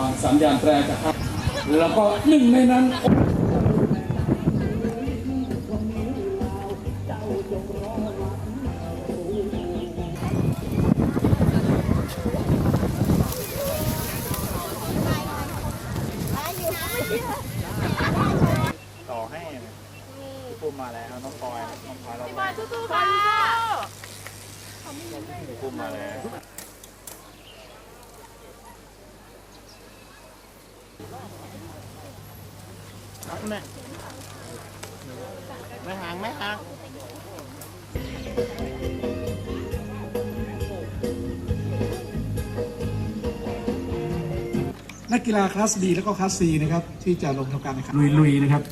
วางสัญญาณแตรนะครับแล้วก็หนึ่งในนั้นต่อให้นะพี่ปุ้มมาแล้วน้องปอยน้องปอยเรามาสู้ๆค่ะพี่ปุ้มมาแล้ว ไม่ห่างไม่ห่างนักกีฬาคลาส B แล้วก็คลาส C นะครับที่จะลงทำการแข่งขันลุยๆนะครับ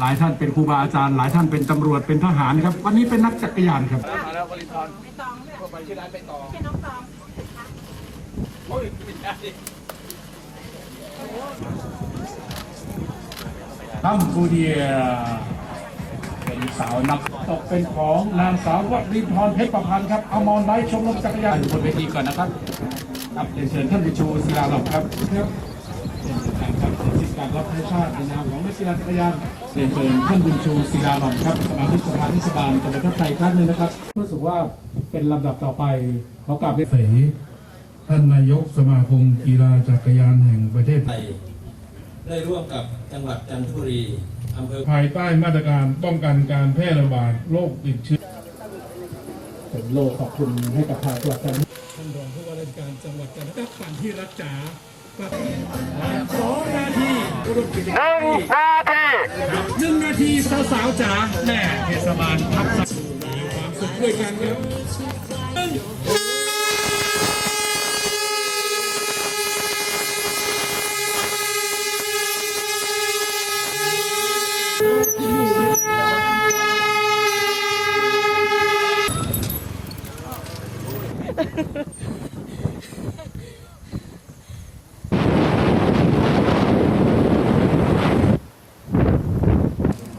หลายท่านเป็นครูบาอาจารย์ หลายท่านเป็นตำรวจเป็นทหารครับ วันนี้เป็นนักจักรยานครับมาแล้วบริพร คัมพูเดีย เป็นสาวนักตกเป็นของนางสาววรินทร์เพชรประพันธ์ครับเอามอนไลท์ชมรมจักรยานอยู่บนเวทีก่อนนะครับครับเรียนเชิญท่านผู้ชูศิลาหลอกครับครับเป็นการครับเป็นการรับใช้ชาติในนามของนักกีฬาจักรยานเรียนเชิญท่านบุญชูศิลาหลอกครับสมาชิกสภาเทศบาลจังหวัดพัทยาอีกครั้งหนึงนะครับรู้สึกว่าเป็นลำดับต่อไปขอกราบเรียนเสท่านนายกสมาคมกีฬาจักรยานแห่งประเทศไทไทยย ได้ร่วมกับจังหวัดจันทบุรีอำเภอภายใต้มาตรการป้องกันการแพร่ระบาดโรคติดเชื้อเป็นโลขอบคุณให้กับทางจังหวัดจันทบุรีท่านรองผู้ว่าราชการจังหวัดจันทบุรีปั่นที่รักจ๋าสองนาทีรุ่นกิจกรรมหนึ่งนาทีสาวๆจ๋าแม่เทศบาลทับสัมีความสุขด้วยกันครับ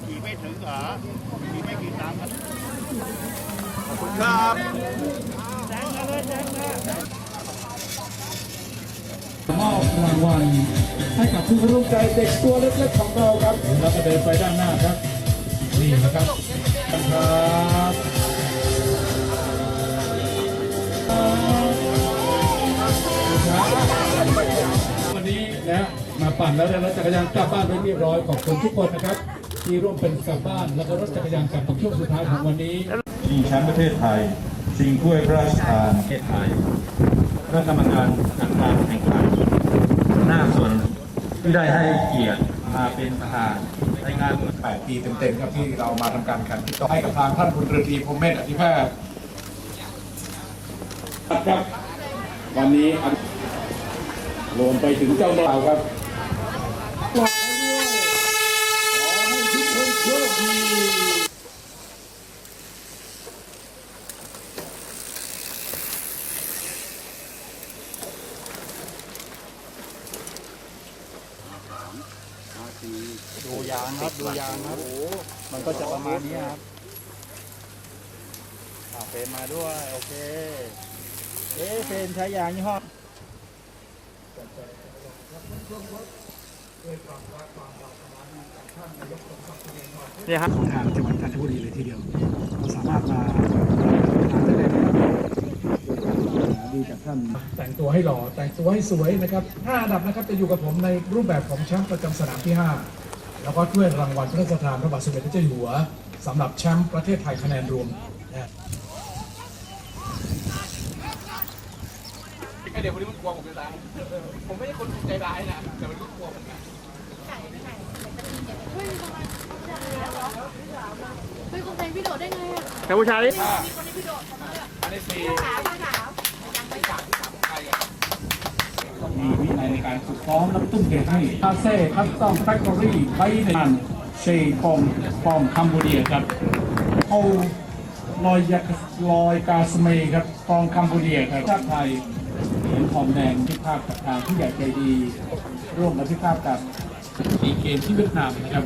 ขี่ไม่ถึงเหรอขี่ไม่กี่ตังค์ มอบรางวัลให้กับผู้ร่วมใจเด็กตัวเล็กๆของเราครับแล้วก็เดินไปด้านหน้าครับ นี่นะครับครับวันนี้นะมาปั่นแล้วได้รถจักรยานกลับบ้านไปเรียบร้อยขอบคุณทุกคนนะครับ ที่ร่วมเป็นกลับบ้านแล้วก็รถจักรยานกลับถึงช่วงสุดท้ายของวันนี้ชิงแชมป์ประเทศไทย ชิงถ้วยพระราชทานประเทศไทยคณะกรรมการจัดการแข่งขันหน้าส่วนที่ได้ให้เกียรติมาเป็นประธานในงาน8ปีเต็มๆครับที่เรามาทำการแข่งขันต่อให้กับทางท่านพลเรือตรีพรหมเมธอธิแพทย์ครับวันนี้อันรวมไปถึงเจ้าบ่าวครับขอให้ทุกคนโชคดี ดูยางครับดูยางครับมันก็จะประมาณนี้ครับอ่าเฟรมมาด้วย โอเค เอ๊ะเฟรมใช้ยางยี่ห้อเนี่ยครับของทางจังหวัดจันทบุรีเลยทีเดียวเราสามารถมาทานได้เลยนะครับ ดีจากท่าน แต่งตัวให้หล่อแต่งตัวให้สวยนะครับ5อันดับนะครับจะอยู่กับผมในรูปแบบของแชมป์ประจำสนามที่ 5 แล้วก็ถ้วยรางวัลพระราชทานพระบาทสมเด็จพระเจ้าอยู่หัวสำหรับแชมป์ประเทศไทยคะแนนรวมนะเดี๋ยวคนนี้มันกลัวผมจะตายผมไม่ใช่คนใจร้ายนะแต่มันก็กลัวผมนะเฮ้ยคุณเป็นพี่โดดได้ไงอะแต่ผู้ชายนี่มีคนในพี่โดดอันนี้สี่ สาวสาว มีวินัยในการฝึกซ้อมและตุ้มเทให้คาเซ่คัสตอมแฟคทอรี่ไปในงานเชยปอมฟอมคัมบูเดียครับเอลอยยาลอยกาสเมย์ครับฟองคัมบูเดียครับชาติไทยเหรียญทองแดงที่ภาพกับทางผู้ใหญ่ใจดี ร่วมกับที่ภาพกับซีเกมที่เวียดนามนะครับ